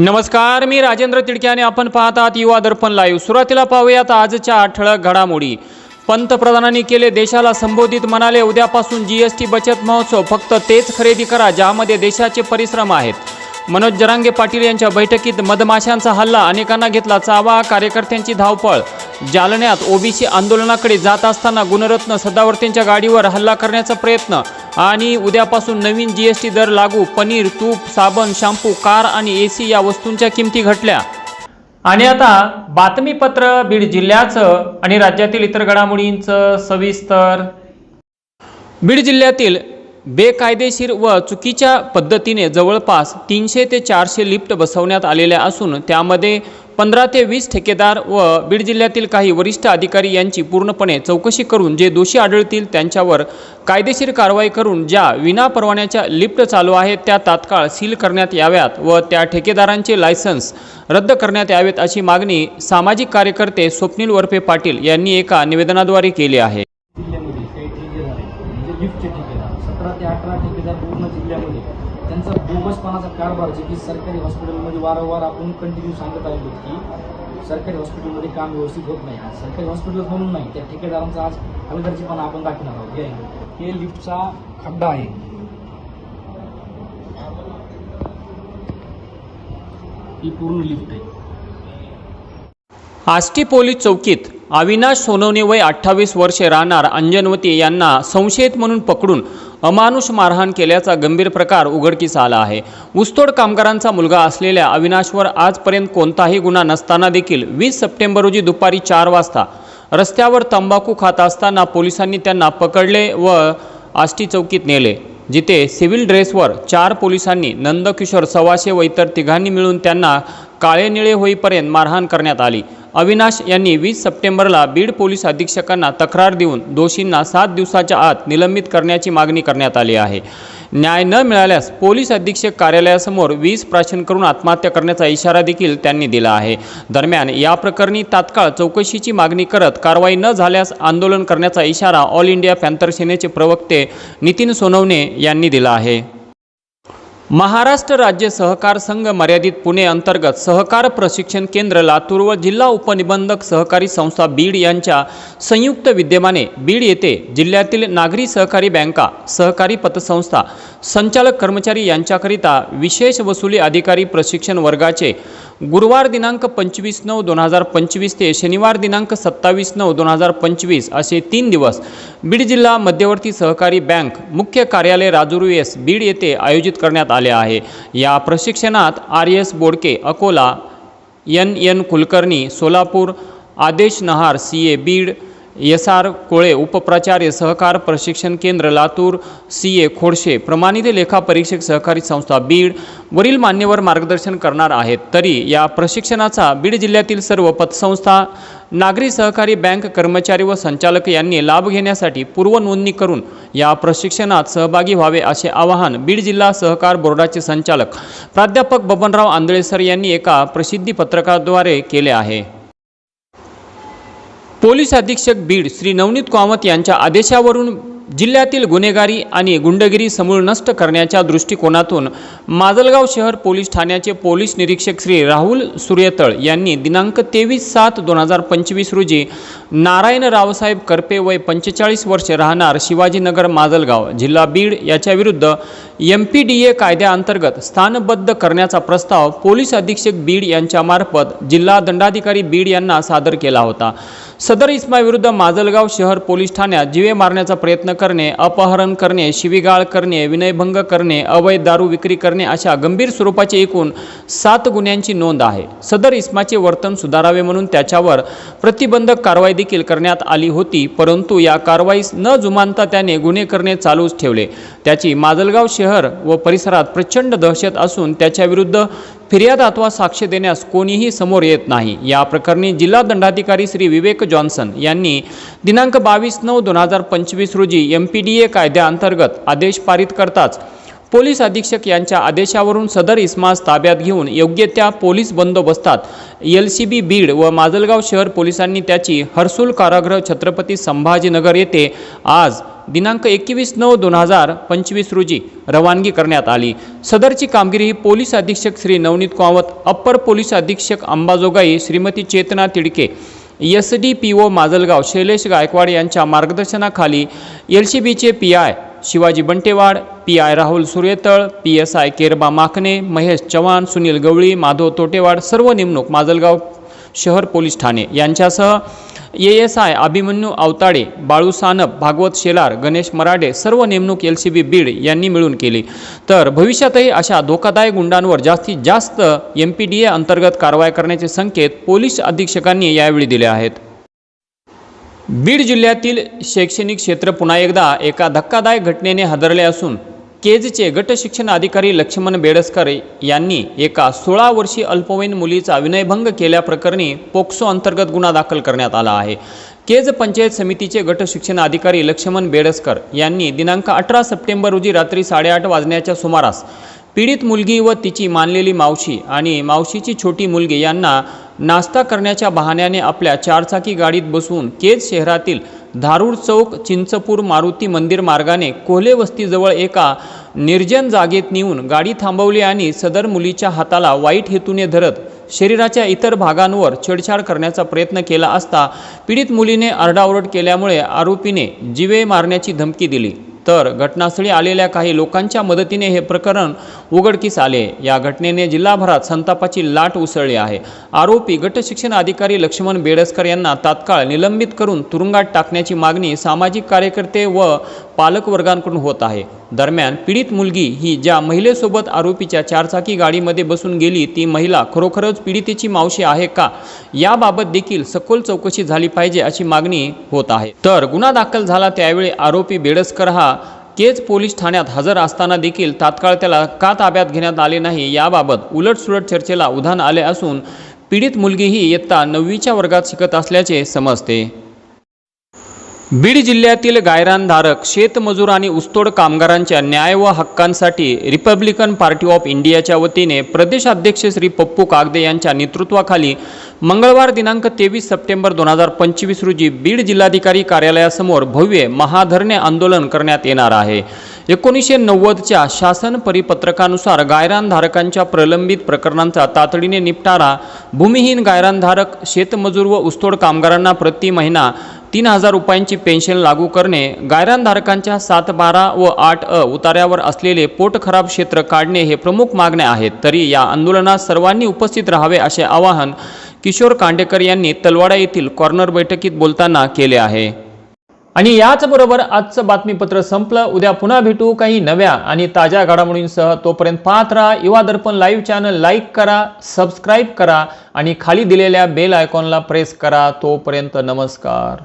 नमस्कार मी राजेंद्र तिडके आणि आपण पाहत आहात युवा दर्पण लाईव्ह सुरुवातीला पाहूयात आजच्या ठळक घडामोडी. पंतप्रधानांनी केले देशाला संबोधित म्हणाले उद्यापासून जी एस टी बचत महोत्सव फक्त तेच खरेदी करा ज्यामध्ये देशाचे परिश्रम आहेत. मनोज जरांगे पाटील यांच्या बैठकीत मधमाशांचा हल्ला अनेकांना घेतला चावा कार्यकर्त्यांची धावपळ. जालन्यात ओबीसी आंदोलनाकडे जात असताना गुणरत्न सदावर्तेंच्या गाडीवर हल्ला करण्याचा प्रयत्न आणि उद्यापासून नवीन जी एस टी दर लागू. पनीर तूप साबण शॅम्पू कार आणि ए सी या वस्तूंच्या किमती घटल्या. आणि आता बातमीपत्र बीड जिल्ह्याचं आणि राज्यातील इतर घडामोडींचं सविस्तर. बीड जिल्ह्यातील बेकायदेशीर व चुकीच्या पद्धतीने जवळपास तीनशे ते चारशे लिफ्ट बसवण्यात आलेल्या असून त्यामध्ये पंधरा ते वीस ठेकेदार व बीड जिल्ह्यातील काही वरिष्ठ अधिकारी यांची पूर्णपणे चौकशी करून जे दोषी आढळतील त्यांच्यावर कायदेशीर कारवाई करून ज्या विनापरवान्याच्या लिफ्ट चालू आहेत त्या तात्काळ सील करण्यात याव्यात व त्या ठेकेदारांचे लायसन्स रद्द करण्यात यावेत अशी मागणी सामाजिक कार्यकर्ते स्वप्नील वरपे पाटील यांनी एका निवेदनाद्वारे केली आहे जिल्ह्यामध्ये काही ठेकेदार आहेत म्हणजे लिफ्टचे ठेकेदार सतरा ते अठरा जिल्ह्यामध्ये त्यांचा बोगसपणाचा कारभार जे की सरकारी हॉस्पिटलमध्ये वारंवार आपण कंटिन्यू सांगत आलेलो की सरकारी हॉस्पिटलमध्ये काम व्यवस्थित होत नाही. आज सरकारी हॉस्पिटल म्हणून नाही त्या ठेकेदारांचा आज हलगर्जीपणा आपण दाखवणार आहोत. हे आहे. हे लिफ्टचा खड्डा आहे. ही पूर्ण लिफ्ट आहे. आष्टी पोलीस चौकीत अविनाश सोनवणे वय अठ्ठावीस वर्षे राहणार अंजनवती यांना संशयित म्हणून पकडून अमानुष मारहाण केल्याचा गंभीर प्रकार उघडकीस आला आहे. ऊसतोड कामगारांचा मुलगा असलेल्या अविनाशवर आजपर्यंत कोणताही गुन्हा नसताना देखील वीस सप्टेंबर रोजी दुपारी चार वाजता रस्त्यावर तंबाखू खात असताना पोलिसांनी त्यांना पकडले व आष्टी चौकीत नेले जिथे सिव्हिल ड्रेसवर चार पोलिसांनी नंदकिशोर सवाशे व इतर तिघांनी मिळून त्यांना काळे निळे होईपर्यंत मारहाण करण्यात आली. अविनाश यांनी वीस सप्टेंबरला बीड पोलीस अधीक्षकांना तक्रार देऊन दोषींना सात दिवसाच्या आत निलंबित करण्याची मागणी करण्यात आली आहे. न्याय न मिळाल्यास पोलीस अधीक्षक कार्यालयासमोर वीज प्राशन करून आत्महत्या करण्याचा इशारा देखील त्यांनी दिला आहे. दरम्यान या प्रकरणी तात्काळ चौकशीची मागणी करत कारवाई न झाल्यास आंदोलन करण्याचा इशारा ऑल इंडिया पॅन्थर सेनेचे प्रवक्ते नितीन सोनवणे यांनी दिला आहे. महाराष्ट्र राज्य सहकार संघ मर्यादित पुणे अंतर्गत सहकार प्रशिक्षण केंद्र लातूर व जिल्हा उपनिबंधक सहकारी संस्था बीड यांच्या संयुक्त विद्यमाने बीड येथे जिल्ह्यातील नागरी सहकारी बँका सहकारी पतसंस्था संचालक कर्मचारी यांच्याकरिता विशेष वसुली अधिकारी प्रशिक्षण वर्गाचे गुरुवार दिनांक पंचवीस नऊ दोन हजार पंचवीस ते शनिवार दिनांक सत्तावीस नऊ दोन हजार पंचवीस असे तीन दिवस बीड जिल्हा मध्यवर्ती सहकारी बँक मुख्य कार्यालय राजुरू एस बीड येथे आयोजित करण्यात आले. आहे. या प्रशिक्षणात R S Bodke Akola N. N. Kulkarni Solapur Adesh Nahar C. A. Beed S R Kole उपप्राचार्य सहकार प्रशिक्षण केंद्र लातूर सी ए खोडशे. प्रमाणित लेखा परीक्षक सहकारी संस्था बीड वरील मान्यवर मार्गदर्शन करणार आहेत. तरी या प्रशिक्षणाचा बीड जिल्ह्यातील सर्व पतसंस्था नागरी सहकारी बँक कर्मचारी व संचालक यांनी लाभ घेण्यासाठी पूर्वनोंदणी करून या प्रशिक्षणात सहभागी व्हावे असे आवाहन बीड जिल्हा सहकार बोर्डाचे संचालक प्राध्यापक बबनराव आंधळेसर यांनी एका प्रसिद्धी पत्रकाद्वारे केले आहे. पोलीस अधीक्षक बीड श्री नवनीत कामत यांच्या आदेशावरून जिल्ह्यातील गुन्हेगारी आणि गुंडगिरी समूळ नष्ट करण्याच्या दृष्टिकोनातून माजलगाव शहर पोलीस ठाण्याचे पोलीस निरीक्षक श्री राहुल सूर्यतळ यांनी दिनांक तेवीस सात दोन हजार पंचवीस रोजी नारायण रावसाहेब करपे वय पंचेचाळीस वर्षे राहणार शिवाजीनगर माजलगाव जिल्हा बीड याच्याविरुद्ध एम पी डी ए कायद्याअंतर्गत स्थानबद्ध करण्याचा प्रस्ताव पोलीस अधीक्षक बीड यांच्यामार्फत जिल्हा दंडाधिकारी बीड यांना सादर केला होता. सदर इस्माविरुद्ध माजलगाव शहर पोलीस ठाण्यात जीवे मारण्याचा प्रयत्न करणे अपहरण करणे शिवीगाळ करणे विनयभंग करणे अवैध दारू विक्री करणे अशा गंभीर स्वरूपाचे एकूण सात गुन्ह्यांची नोंद आहे. सदर इस्माचे वर्तन सुधारावे म्हणून त्याच्यावर प्रतिबंधक कारवाई देखील करण्यात आली होती परंतु या कारवाईस न जुमानता त्याने गुन्हे करणे चालूच ठेवले. त्याची माजलगाव शहर व परिसरात प्रचंड दहशत असून त्याच्याविरुद्ध फिर्याद अथवा साक्ष देण्यास कोणीही समोर येत नाही. या प्रकरणी जिल्हा दंडाधिकारी श्री विवेक जॉन्सन यांनी दिनांक बावीस नऊ दोन हजार पंचवीस रोजी एम पी डी ए कायद्याअंतर्गत आदेश पारित करताच पोलीस अधीक्षक यांच्या आदेशावरून सदर इस्मास ताब्यात घेऊन योग्य त्या पोलीस बंदोबस्तात एल सी बी बीड व माजलगाव शहर पोलिसांनी त्याची हर्सुल कारागृह छत्रपती संभाजीनगर येथे आज दिनांक एकवीस नऊ दोन हजार पंचवीस रोजी रवानगी करण्यात आली. सदरची कामगिरी ही पोलीस अधीक्षक श्री नवनीत कावत अप्पर पोलीस अधीक्षक Ambajogai Shrimati Chetana Tidke S D P O Majalgaon Shailesh Gaikwad यांच्या मार्गदर्शनाखाली एल सी बीचे P I Shivaji Bantewad P I Rahul Suretal P S I Kerba Makhane Mahesh Chavan Sunil Gawali Madhav Totewad सर्व नेमणूक माजलगाव शहर police ठाणे. यांच्यासह A S I Abhimanyu Awatade Balu Sanap Bhagwat Shelar Ganesh Marade सर्व नेमणूक L C B Beed यांनी मिळून केली. तर भविष्यातही अशा धोकादायक गुंडांवर जास्तीत जास्त एम पी डी ए अंतर्गत कारवाई करण्याचे संकेत पोलीस अधीक्षकांनी यावेळी दिले आहेत. बीड जिल्ह्यातील शैक्षणिक क्षेत्र पुन्हा एकदा एका धक्कादायक घटनेने हादरले असून केजचे गट शिक्षण अधिकारी लक्ष्मण बेडसकर यांनी एका सोळा वर्षी अल्पवयीन मुलीचा विनयभंग केल्याप्रकरणी पोक्सो अंतर्गत गुन्हा दाखल करण्यात आला आहे. केज पंचायत समितीचे गट शिक्षण अधिकारी लक्ष्मण बेडसकर यांनी दिनांक अठरा सप्टेंबर रोजी रात्री साडेआठ वाजण्याच्या सुमारास पीडित मुलगी व तिची मानलेली मावशी आणि मावशीची छोटी मुलगी यांना नाश्ता करण्याच्या बहाण्याने आपल्या चारचाकी गाडीत बसवून केज शहरातील धारूर चौक चिंचपूर मारुती मंदिर मार्गाने कोल्हे वस्तीजवळ एका निर्जन जागेत नेऊन गाडी थांबवली आणि सदर मुलीच्या हाताला वाईट हेतूने धरत शरीराच्या इतर भागांवर छेडछाड करण्याचा प्रयत्न केला असता पीडित मुलीने आरडाओरड केल्यामुळे आरोपीने जिवे मारण्याची धमकी दिली. तर घटनास्थळी आलेल्या काही लोकांच्या मदतीने हे प्रकरण उघडकीस आले. या घटनेने जिल्हाभरात संतापाची लाट उसळली आहे. आरोपी गट शिक्षण अधिकारी लक्ष्मण बेडसकर यांना तात्काळ निलंबित करून तुरुंगात टाकण्याची मागणी सामाजिक कार्यकर्ते व पालकवर्गांकडून होत आहे. दरम्यान पीडित मुलगी ही ज्या महिलेसोबत आरोपीच्या चारचाकी गाडीमध्ये बसून गेली ती महिला खरोखरच पीडितेची मावशी आहे का? याबाबत देखील सखोल चौकशी झाली पाहिजे अशी मागणी होत आहे. तर गुन्हा दाखल झाला त्यावेळी आरोपी बेडसकर हा केज पोलीस ठाण्यात हजर असताना देखील तात्काळ त्याला का ताब्यात घेण्यात आले नाही याबाबत उलटसुलट चर्चेला उधाण आले असून पीडित मुलगी ही इयत्ता नववीच्या वर्गात शिकत असल्याचे समजते. बीड जिल्ह्यातील गायरानधारक शेतमजूर आणि ऊसतोड कामगारांच्या न्याय व हक्कांसाठी रिपब्लिकन पार्टी ऑफ इंडियाच्या वतीने प्रदेशाध्यक्ष श्री पप्पू कागदे यांच्या नेतृत्वाखाली मंगळवार दिनांक तेवीस सप्टेंबर दोन हजार पंचवीस रोजी बीड जिल्हाधिकारी कार्यालयासमोर भव्य महाधरणे आंदोलन करण्यात येणार आहे. एकोणीसशे नव्वदच्या शासन परिपत्रकानुसार गायरानधारकांच्या प्रलंबित प्रकरणांचा तातडीने निपटारा भूमिहीन गायरानधारक शेतमजूर व ऊसतोड कामगारांना प्रति महिना तीन हजार रुपयांची पेन्शन लागू करणे गायरानधारकांच्या सात बारा व आठ अ उतार्यावर असलेले पोटखराब क्षेत्र काढणे हे प्रमुख मागण्या आहेत. तरी या आंदोलनात सर्वांनी उपस्थित राहावे असे आवाहन किशोर कांडेकर यांनी तलवाडा येथील कॉर्नर बैठकीत बोलताना केले आहे. आणि याचबरोबर आजचं बातमीपत्र संपलं. उद्या पुन्हा भेटू काही नव्या आणि ताज्या घडामोडींसह. तोपर्यंत पाहत राहा Yuva Darpan live channel. Like करा सबस्क्राईब करा आणि खाली दिलेल्या बेल आयकॉनला प्रेस करा. तोपर्यंत नमस्कार.